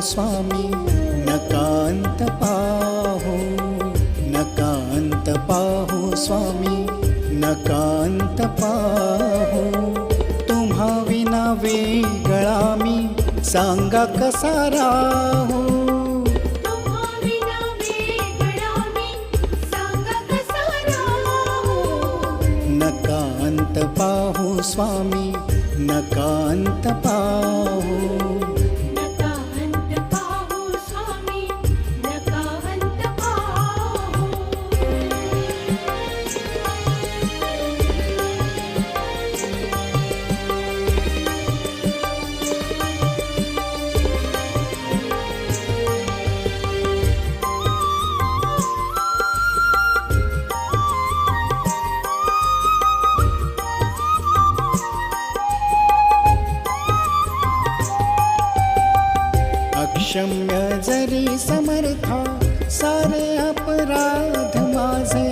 स्वामी। नकांत पाहू नकांत पाहू स्वामी। नकांत पाहू तुम्हा विना वेगळा मी सांगा कसा राहू। तुम्हा विना वेगळा मी सांगा कसा राहू। नकांत पाहू स्वामी नकांत पाहू। अपराध माझे.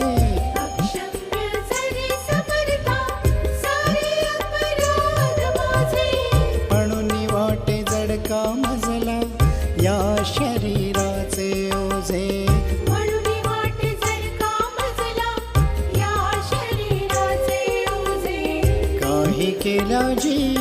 म्हणून वाटे जडका मजला या शरीराचे ओझे. काही केला जी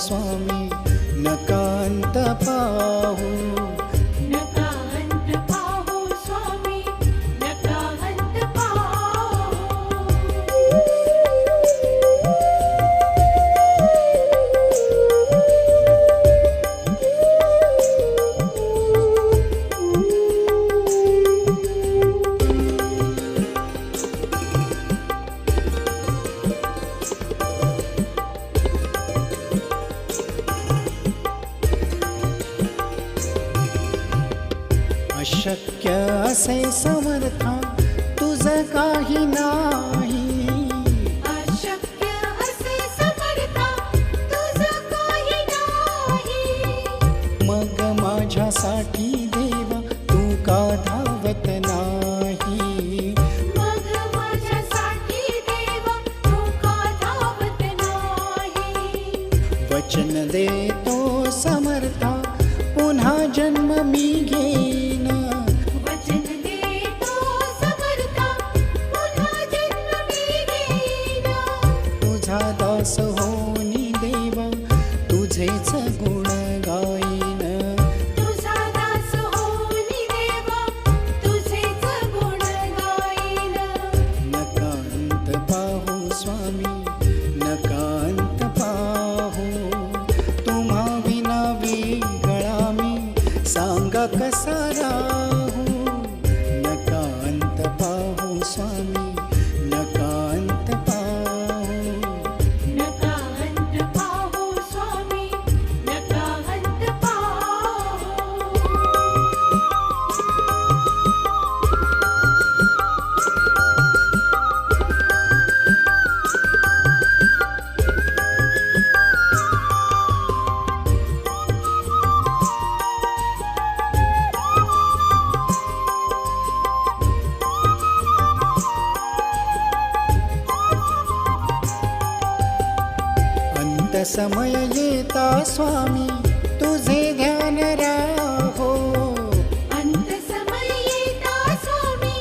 स्वामी नकांत अशक्य असे समर्था तुझ काही नाही। अशक्य असे समर्था तुझं काही नाही। मग माझ्यासाठी देवा तू का धावत नाही? मग माझ्यासाठी देव तू का धावत नाही? वचन देतो समर्था पुन्हा जन्म मी घेईन। तुझा दास अंत समय येता स्वामी तुझे ध्यान राहो अंत समय येता स्वामी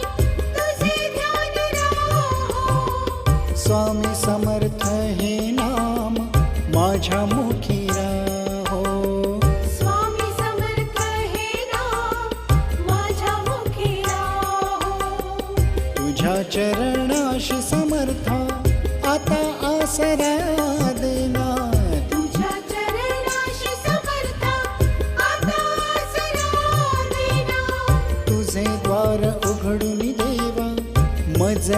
तुझे ध्यान राहो स्वामी समर्थ हे नाम माझ्या मुखी राहो स्वामी समर्थ हे नाम माझ्या मुखी राहो तुझ्या चरणाशी समर्थ आता आसरा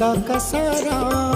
गंगा का सारा